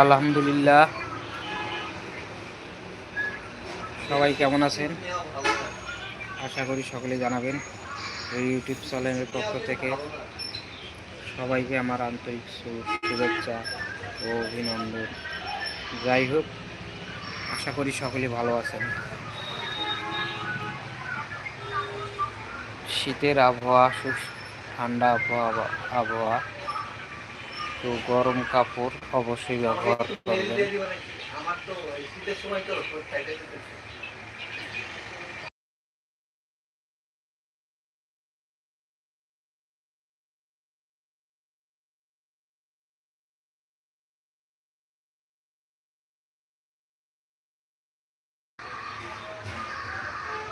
আলহামদুলিল্লাহ। সবাই কেমন আছেন? আশা করি সকলে জানাবেন এই ইউটিউব চ্যানেলের পক্ষ থেকে সবাইকে আমার আন্তরিক শুভেচ্ছা ও অভিনন্দন। যাই হোক, আশা করি সকলে ভালো আছেন। শীতের আবহাওয়া ঠান্ডা আবহাওয়া আবহাওয়া তো গরম কাপড় অবশ্যই ব্যবহার করবেন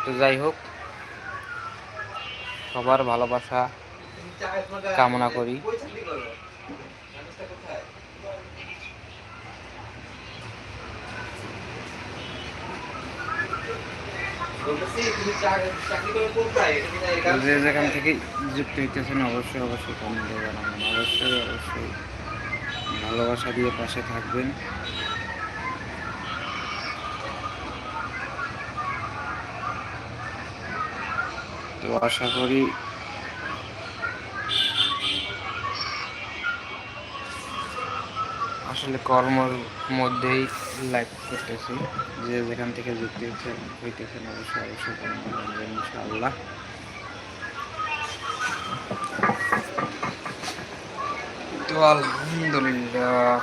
তো যাই হোক সবার ভালোবাসা কামনা করি। যে যেখান থেকে যুক্ত হইতেছেন অবশ্যই অবশ্যই কমেন্টে জানাবেন। অবশ্যই অবশ্যই। ভালোবাসা দিয়ে পাশে থাকবেন। তো আশা করি আসলে কর্মর মধ্যেই লাইভ করতেছি। যে যেখান থেকে যুক্ত হইতেছেন অবশ্যই অবশ্যই করবেন ইনশাআল্লাহ। তো আলহামদুলিল্লাহ,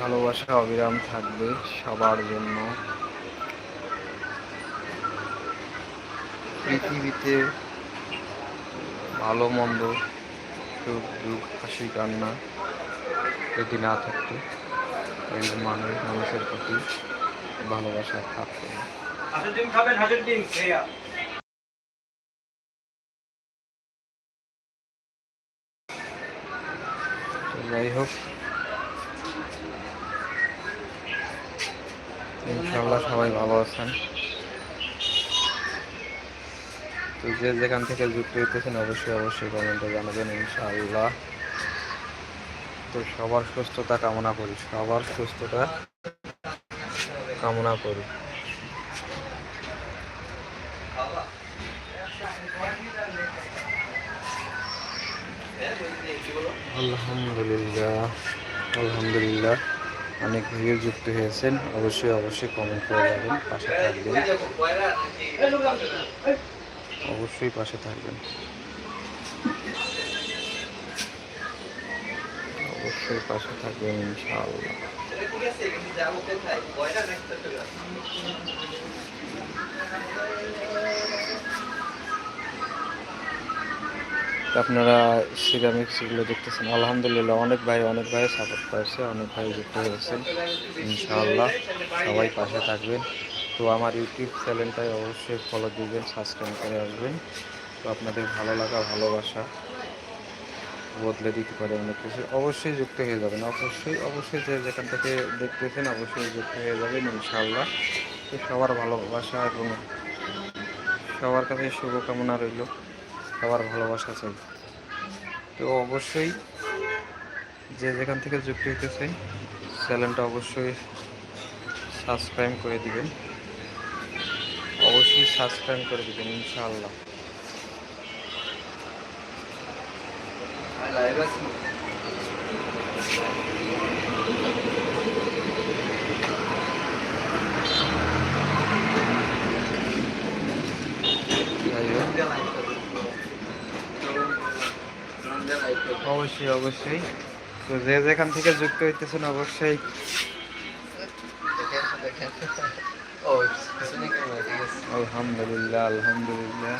ভালোবাসা অবিরাম থাকবে সবার জন্য। পৃথিবীতে ভালো, মন্দ, সুখ, দুঃখ, হাসি, কান্না যদি না থাকতো মানুষ মানুষের প্রতি ভালোবাসা থাকতো না খাবেন খেয়া যাই হোক ইনশাল্লাহ সবাই ভালো আছেন। তো যে যেখান থেকে যুক্ত হইতেছেন অবশ্যই অবশ্যই কমেন্টে জানাবেন ইনশাআল্লাহ। তো সবার সুস্থতা কামনা করি, সবার সুস্থতা কামনা করি। আলহামদুলিল্লাহ আলহামদুলিল্লাহ। অনেক ভিডিও যুক্ত হয়েছেন, অবশ্যই অবশ্যই কমেন্ট করে যাবেন, পাশে থাকবেন। অবশ্যই পাশে থাকবেন। অবশ্যই পাশে থাকবেন, ইনশাআল্লাহ। আপনারা সিরামিক্সগুলো দেখতেছেন। আলহামদুলিল্লাহ, অনেক ভাই অনেক ভাই সাপোর্ট করেছে, অনেক ভাই যুক্ত হয়েছেন ইনশাআল্লাহ। সবাই পাশে থাকবেন। তো আমার ইউটিউব চ্যানেলটায় অবশ্যই ফলো দিবেন সাবস্ক্রাইব করে আসবেন তো আপনাদের ভালো লাগা, ভালোবাসা। বদলে দিতে পারে অনেক কিছু, অবশ্যই যুক্ত হয়ে যাবেন। অবশ্যই অবশ্যই যে যেখান থেকে দেখতেছেন অবশ্যই যুক্ত হয়ে যাবেন ইনশাআল্লাহ। তো সবার ভালোবাসা এবং সবার কাছে শুভকামনা রইল, সবার ভালোবাসা চাই। তো অবশ্যই যে যেখান থেকে যুক্ত হইতেছে চ্যানেলটা অবশ্যই সাবস্ক্রাইব করে দিবেন। অবশ্যই সাবস্ক্রাইব করে দিবেন ইনশাআল্লাহ। হোক, অবশ্যই অবশ্যই। তো যে যেখান থেকে যুক্ত হইতেছেন অবশ্যই। আলহামদুলিল্লাহ আলহামদুলিল্লাহ।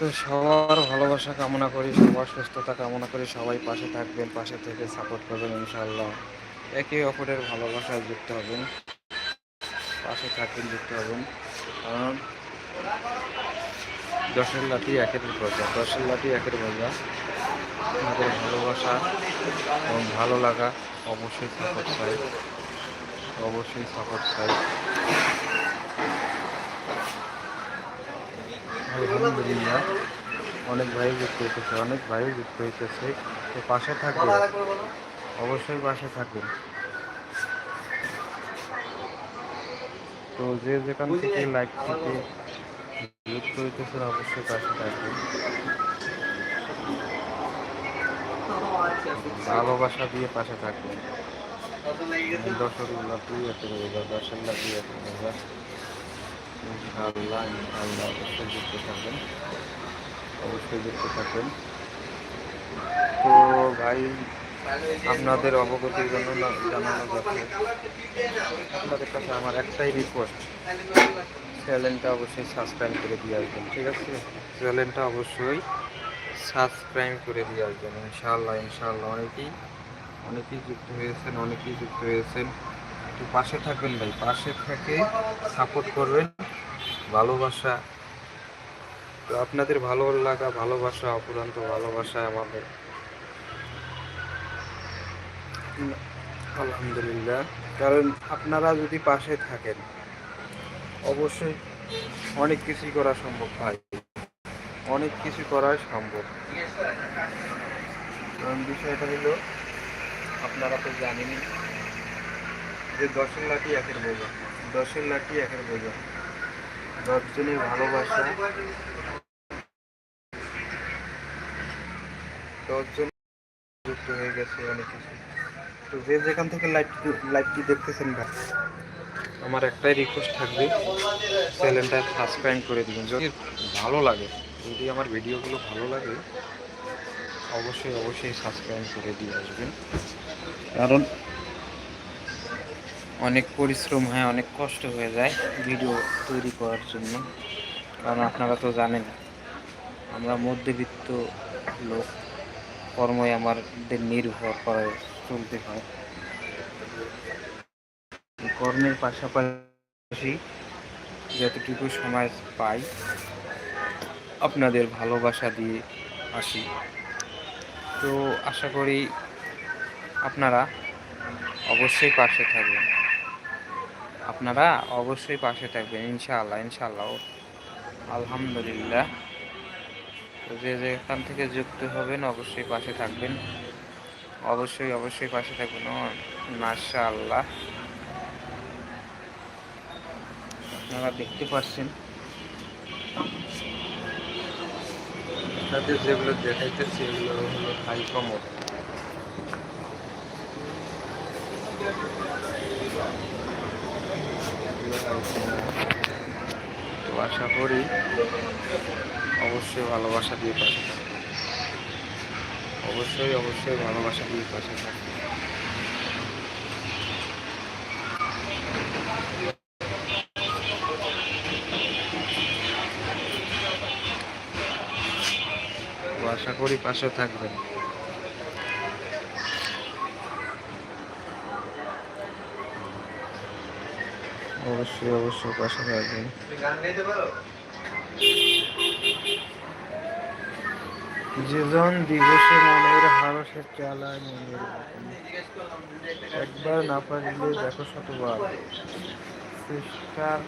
তো সবার ভালোবাসা কামনা করি, সবার সুস্থতা কামনা করি, সবাই পাশে থাকবেন, পাশে থেকে সাপোর্ট করবেন ইনশাল্লাহ একে অপরের ভালোবাসায় যুক্ত হবেন, পাশে থাকবেন, যুক্ত হবেন। কারণ দশের লাঠি একের মজা দশের লাঠি একের মজা আমাদের ভালোবাসা এবং ভালো লাগা অবশ্যই সাপোর্ট চাই, অবশ্যই সাপোর্ট চাই। আলহামদুলিল্লাহ। অনেক ভাই যুক্ত হইতেছে অনেক ভাই যুক্ত হইতেছে। তো পাশে থাকবে অবশ্যই পাশে থাকবেন। তো যে যেখান থেকে লাইক থেকে যুক্ত হইতেছেন অবশ্যই পাশে থাকবেন। ভালোবাসা দিয়ে পাশে থাকবেন। দর্শকগুলো দুই একটা রোজা দর্শকগুলো দুই রোজা ইনশাআল্লাহ ইনশাআল্লাহ অবশ্যই যুক্ত থাকবেন। অবশ্যই যুক্ত থাকবেন। তো ভাই, আপনাদের অবগতির জন্য জানানো যাচ্ছে, আপনাদের কাছে আমার একটাই রিকোয়েস্ট চ্যানেলটা অবশ্যই সাবস্ক্রাইব করে দিয়ে আসবেন, ঠিক আছে? চ্যানেলটা অবশ্যই সাবস্ক্রাইব করে দিয়ে আসবেন, ইনশাআল্লাহ ইনশাআল্লাহ। অনেকেই অনেকেই যুক্ত হয়েছেন, অনেকেই যুক্ত হয়েছেন। একটু পাশে থাকবেন ভাই, পাশে থেকে সাপোর্ট করবেন। ভালোবাসা, তো আপনাদের ভালো লাগা ভালোবাসা, অপুরান্ত ভালোবাসা আমাদের। আলহামদুলিল্লাহ। কারণ আপনারা যদি পাশে থাকেন, অবশ্যই অনেক কিছুই করা সম্ভব হয়। অনেক কিছু করা সম্ভব। কারণ বিষয়টা হলো, আপনারা তো জানেনই যে দশের লাঠি একের বোঝা। দশের লাঠি একের বোঝা। দশজনের ভালোবাসা। দশজন যুক্ত হয়ে গেছে অনেক কিছু। তো যে যেখান থেকে লাইভটি লাইভটি দেখতেছেন ভাই, আমার একটাই রিকোয়েস্ট থাকবে চ্যানেলটা সাবস্ক্রাইব করে দিবেন। যদি ভালো লাগে, যদি আমার ভিডিওগুলো ভালো লাগে, অবশ্যই অবশ্যই সাবস্ক্রাইব করে দিয়ে আসবেন। কারণ অনেক পরিশ্রম হয়, অনেক কষ্ট হয়ে যায় ভিডিও তৈরি করার জন্য। কারণ আপনারা তো জানেন, আমরা মধ্যবিত্ত লোক, কর্মই আমাদের নির্ভর করে চলতে হয়। কর্মের পাশাপাশি যতটুকু সময় পাই, আপনাদের ভালোবাসা দিয়ে আসি। তো আশা করি আপনারা অবশ্যই পাশে থাকবেন। আপনারা অবশ্যই পাশে থাকবেন, ইনশাআল্লাহ ইনশাআল্লাহ। আলহামদুলিল্লাহ। যে যেখান থেকে যুক্ত হবেন, অবশ্যই পাশে থাকবেন। অবশ্যই অবশ্যই পাশে থাকবেন। মাশা আল্লাহ আপনারা দেখতে পাচ্ছেন। আপনাদের যেগুলো দেখাইতেছি, এগুলো হলো হাই কমর তো আশা করি অবশ্যই ভালোবাসা দিয়ে পাশে অবশ্যই অবশ্যই ভালোবাসা দিয়ে পাশে থাকবে। আশা করি পাশে থাকবেন। অবশ্যই অবশ্যই পাশে থাকবেন। যেজন দিবসে মনের হারসে চালায় মনের একবার না পারিলে দেখো শতবার। চেষ্টার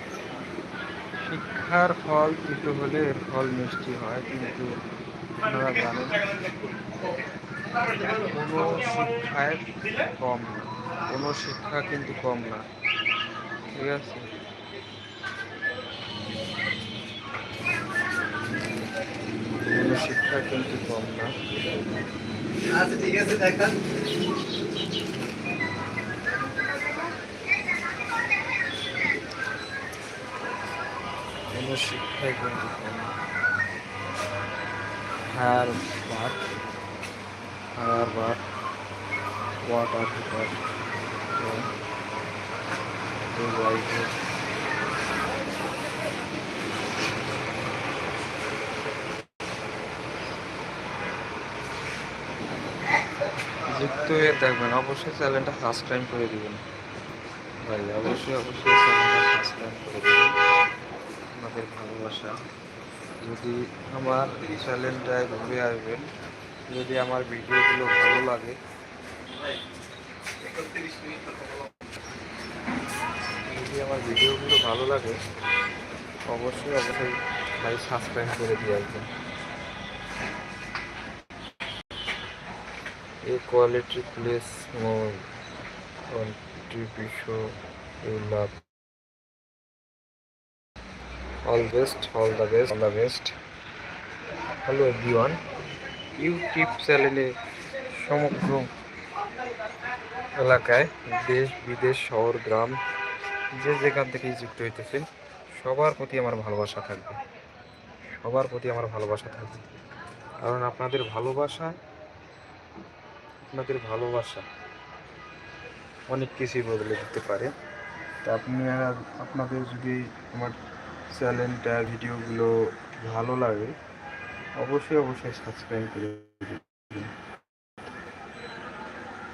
শিক্ষার ফল তিতো হলে ফল মিষ্টি হয়, কিন্তু আপনারা জানেন, কোনো শিক্ষায় কম না। কোনো শিক্ষা কিন্তু কম না। শিক্ষা কিন্তু কম না আচ্ছা ঠিক আছে কোনো কিন্তু কম না হায়ার বাট হায়ার বাট ওয়াটার হোক যুক্ত হয়ে দেখবেন, অবশ্যই চ্যানেলটা সাবস্ক্রাইব করে দিবেন। ভাই, অবশ্যই অবশ্যই চ্যানেলটা সাবস্ক্রাইব করে দিবেন। আমাদের ভালোবাসা। যদি আমার চ্যানেলটায় ঘুরে আসবেন, যদি আমার ভিডিওগুলো ভালো লাগে ভিডিওগুলো ভালো লাগে অবশ্যই অবশ্যই ভাই সাবস্ক্রাইব করে দিয়ে আসবেন quality place more contribution you love. All best, all the best, all the best. Hello everyone YouTube চ্যানেলে সমগ্র এলাকায় দেশ বিদেশ শহর গ্রাম যে যেখান থেকেই যুক্ত হইতেছেন, সবার প্রতি আমার ভালোবাসা থাকবে। সবার প্রতি আমার ভালোবাসা থাকবে। কারণ আপনাদের ভালোবাসা আপনাদের ভালোবাসা অনেক কিছুই বদলে দিতে পারে। তা আপনারা আপনাদের যদি আমার চ্যানেলটা, ভিডিওগুলো ভালো লাগে, অবশ্যই অবশ্যই সাবস্ক্রাইব করে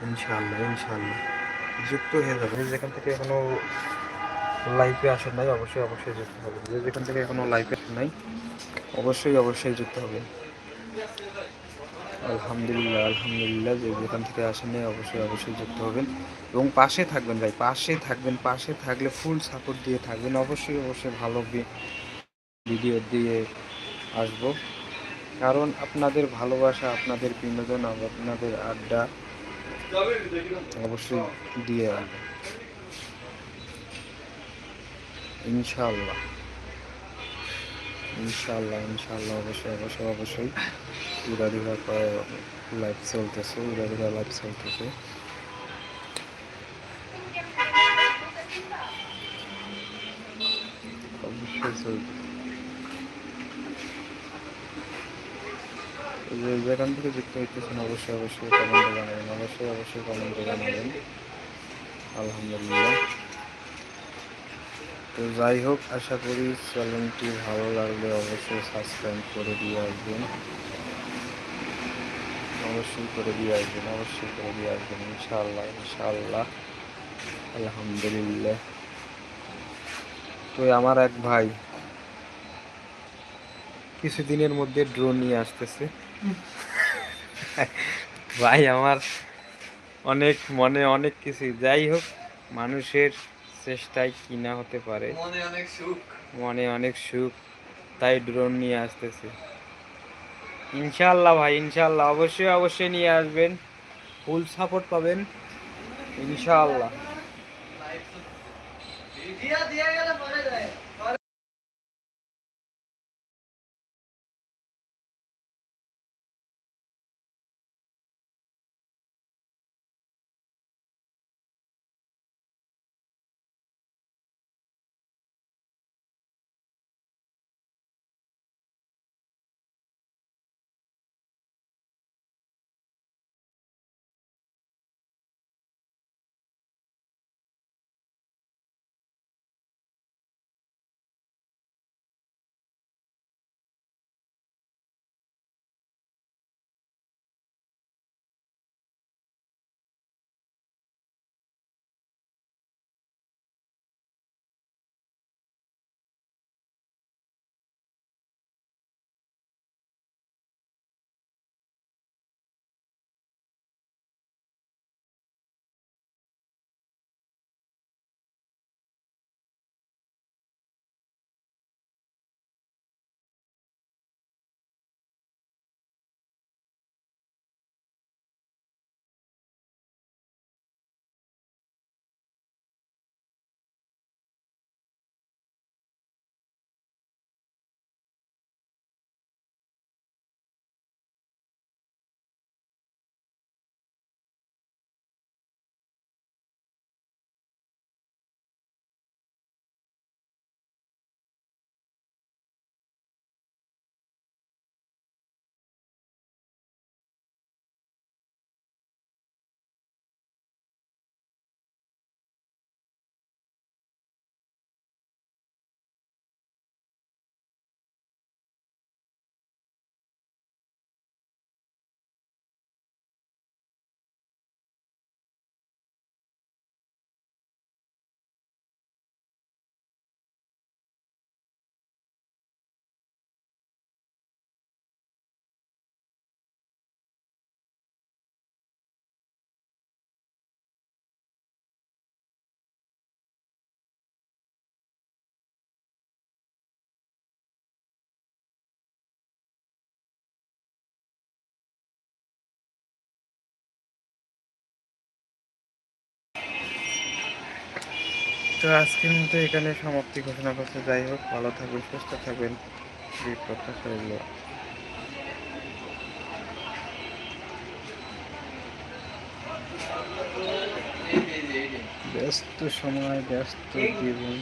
ইনশাআল্লাহ ইনশাআল্লাহ। যুক্ত হয়ে যাবে যেখান থেকে এখনও লাইভে আসেন নাই, অবশ্যই অবশ্যই যুক্ত হবে যে যেখান থেকে এখনও লাইভে আসেন নাই, অবশ্যই অবশ্যই যুক্ত হবে আলহামদুলিল্লাহ আলহামদুলিল্লাহ, যে যেখান থেকে আসেন নাই, অবশ্যই অবশ্যই যুক্ত হবেন। এবং পাশে থাকবেন ভাই, পাশে থাকবেন, পাশে থাকলে ফুল সাপোর্ট দিয়ে থাকবেন। অবশ্যই অবশ্যই ভালো ভিডিও দিয়ে আসব। কারণ আপনাদের ভালোবাসা, আপনাদের বিনোদন, আপনাদের আড্ডা অবশ্যই দিয়ে আসব। ইনশাআল্লাহ। ইনশাল্লাহ ইনশাল্লাহ অবশ্যই অবশ্যই অবশ্যই। উড়াধুরা লাইভ চলতেছে উড়াধুরা লাইভ চলতেছে। অবশ্যই যে যেখান থেকে যুক্ত হইতেছেন, অবশ্যই অবশ্যই কমেন্টে জানাবেন, অবশ্যই অবশ্যই কমেন্টে জানাবেন। আলহামদুলিল্লাহ। তো যাই হোক, আশা করি চ্যানেলটি ভালো লাগলে অবশ্যই সাবস্ক্রাইব করে দিয়ে আসবেন। অবশ্যই করে দিয়ে আসবেন, অবশ্যই করে দিয়ে আসবেন, ইনশাআল্লাহ ইনশাআল্লাহ, আলহামদুলিল্লাহ। তো আমার এক ভাই কিছুদিনের মধ্যে ড্রোন নিয়ে আসতেছে। ভাই, আমার অনেক মনে অনেক কিছু যাই হোক, মানুষের চেষ্টায় কিনা হতে পারে। মনে অনেক সুখ। মনে অনেক সুখ তাই ড্রোন নিয়ে আসতেছে। ইনশাল্লাহ ভাই ইনশাল্লাহ অবশ্যই অবশ্যই নিয়ে আসবেন। ফুল সাপোর্ট পাবেন। ইনশাআল্লাহ। তো আজকের মতো এখানে সমাপ্তি ঘোষণা করছে। যাই হোক, ভালো থাকবেন, সুস্থ থাকবেন। এই প্রত্যাশা রইল। ব্যস্ত সময়, ব্যস্ত জীবন।